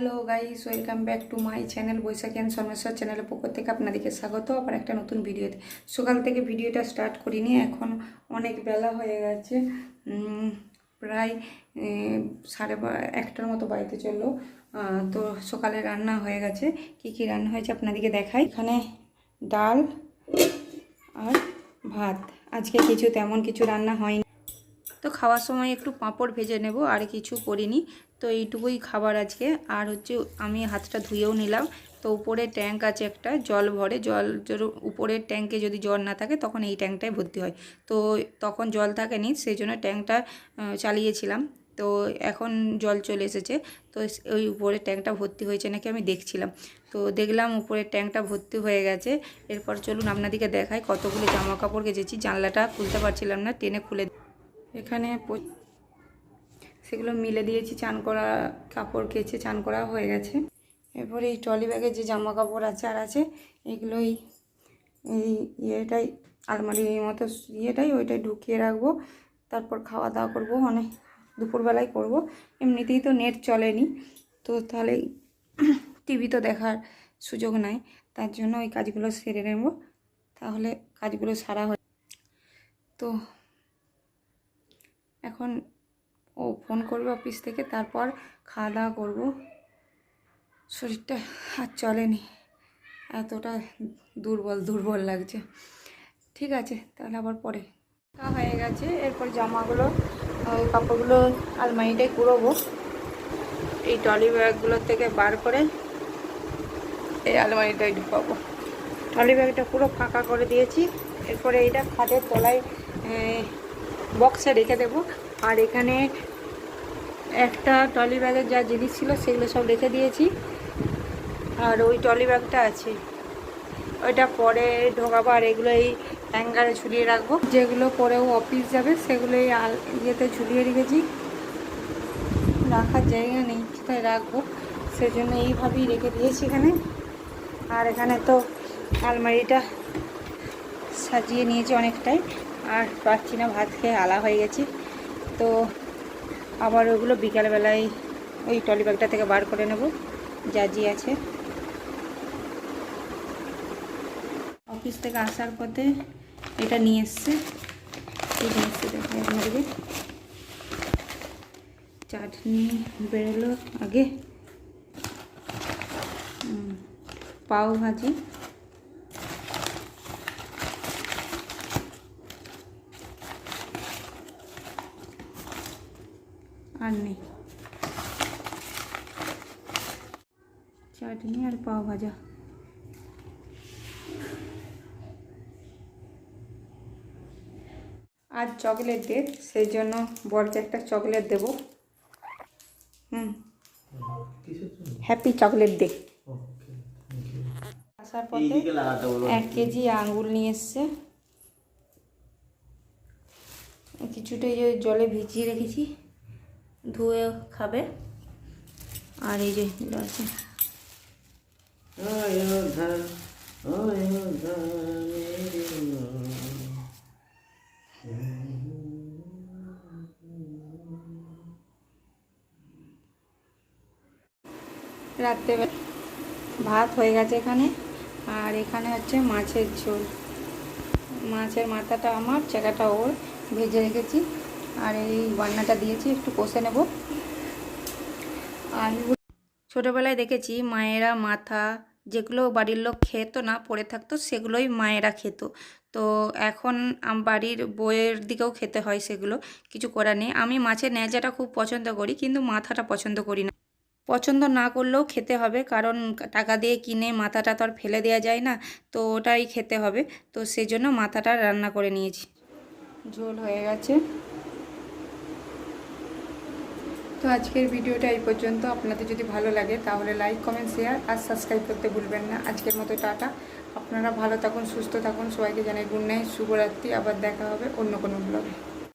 Hello guys, welcome back to my channel Baishakhi and Someshwar চ্যানেলের পক্ষ থেকে আপনাদেরকে স্বাগত। আবার একটা নতুন ভিডিওতে। সকাল থেকে ভিডিওটা স্টার্ট করিনি, এখন অনেক বেলা হয়ে গেছে। প্রায় সাড়ে একটার মতো বাড়িতে চলল। তো সকালে রান্না হয়ে গেছে। কি কি রান্না হয়েছে আপনাদেরকে দেখাই। এখানে ডাল আর ভাত। আজকে কিছু তেমন কিছু রান্না হয়নি। তো খাওয়ার সময় একটু পাঁপড় ভেজে নেব, আর কিছু করিনি। তো এইটুকুই খাবার আজকে। আর হচ্ছে আমি হাতটা ধুয়েও নিলাম। তো উপরে ট্যাঙ্ক আছে একটা, জল ভরে জল উপরের ট্যাঙ্কে যদি জল না থাকে তখন এই ট্যাঙ্কটায় ভর্তি হয়। তো তখন জল থাকেনি সেই জন্য ট্যাঙ্কটা চালিয়েছিলাম। তো এখন জল চলে এসেছে। তো ওই উপরের ট্যাঙ্কটা ভর্তি হয়েছে নাকি আমি দেখছিলাম। তো দেখলাম উপরের ট্যাঙ্কটা ভর্তি হয়ে গেছে। এরপর চলুন আপনাদেরকে দেখাই কতগুলো জামা কাপড় কেচেছি জানলাটা খুলতে পারছিলাম না, টেনে খুলে এখানে সেগুলো মিলে দিয়েছি, চান করা কাপড় কেচে চান করা হয়ে গেছে। এরপরে এই ট্রলি ব্যাগে যে জামা কাপড় আছে আর আছে, এগুলোই এই ইয়েটাই আলমারির মতো ইয়েটাই ওইটাই ঢুকিয়ে রাখব। তারপর খাওয়া দাওয়া করব অনেক দুপুরবেলায় করব। এমনিতেই তো নেট চলেনি, তো তাহলে টিভি তো দেখার সুযোগ নাই, তার জন্য ওই কাজগুলো সেরে নেব। তাহলে কাজগুলো সারা হয় তো এখন ও ফোন করবে অফিস থেকে, তারপর খাওয়া দাওয়া করব। শরীরটা আর চলেনি। এতটা দুর্বল দুর্বল লাগছে। ঠিক আছে, তাহলে আবার পরে। তা হয়ে গেছে, এরপর জামাগুলো ওই কাপড়গুলো আলমারিটায় কুড়োবো। এই ট্রলি ব্যাগগুলো থেকে বার করে এই আলমারিটায় ঢুকাবো। ট্রলি ব্যাগটা পুরো ফাঁকা করে দিয়েছি। এরপরে এইটা খাটের তলায় বক্সে রেখে দেবো। আর এখানে একটা ট্রলি ব্যাগের যা জিনিস ছিল, সেগুলো সব রেখে দিয়েছি। আর ওই ট্রলি ব্যাগটা আছে। ওইটা পরে ঢোকাবো, আর এগুলো এই হ্যাঙ্গারে ঝুলিয়ে রাখব। যেগুলো পরেও অফিস যাবে সেগুলো এই আল ইয়েতে ঝুলিয়ে রেখেছি। রাখার জায়গা নেই, কোথায় রাখব? সেজন্য এইভাবেই রেখে দিয়েছি এখানে। আর এখানে তো আলমারিটা সাজিয়ে নিয়েছি অনেকটাই। আর পাচ্ছি না, ভাত খেয়ে আলা হয়ে গেছি। তো আবার ওগুলো বিকালবেলায় ওই টলি ব্যাগটা থেকে বার করে নেব, যা জি আছে। অফিস থেকে আসার পথে এটা নিয়ে এসছে। এই এসছে দেখো আপনাদেরকে চাটনি বেরোলো আগে। পাও ভাজি। আর নেই। চাটনি আর পাও ভাজা। আজ চকলেট ডে সেই জন্য বরকে একটা চকলেট দেব। হুম। হ্যাপি চকলেট ডে আসার পথে এক কেজি আঙ্গুর নিয়ে এসছে। কিছুটা জলে ভিজিয়ে রেখেছি। ধুয়ে খাবে। আর এই যে আছে। রাত্রেবেলা ভাত হয়ে গেছে এখানে। আর এখানে হচ্ছে মাছের ঝোল। মাছের মাথাটা আমার চেকাটা ওর। ভেজে রেখেছি। আর এই বান্নাটা দিয়েছি, একটু কষে নেব। আর ছোটোবেলায় দেখেছি মায়েরা মাথা, যেগুলো বাড়ির লোক খেত না, পড়ে থাকতো, সেগুলোই মায়েরা খেত। তো এখন বাড়ির বইয়ের দিকেও খেতে হয় সেগুলো, কিছু করার নেই। আমি মাছের ন্যাজাটা খুব পছন্দ করি, কিন্তু মাথাটা পছন্দ করি না। পছন্দ না করলেও খেতে হবে, কারণ টাকা দিয়ে কিনে মাথাটা তো আর ফেলে দেওয়া যায় না, তো ওটাই খেতে হবে। তো সেই জন্য মাথাটা রান্না করে নিয়েছি। ঝোল হয়ে গেছে। তো আজকের ভিডিওটা এই পর্যন্ত। আপনাদের যদি ভালো লাগে তাহলে লাইক কমেন্ট শেয়ার আর সাবস্ক্রাইব করতে ভুলবেন না। আজকের মতো টাটা। আপনারা ভালো থাকুন, সুস্থ থাকুন। সবাইকে জানাই গুড নাইট, শুভরাত্রি। আবার দেখা হবে অন্য কোনো ব্লগে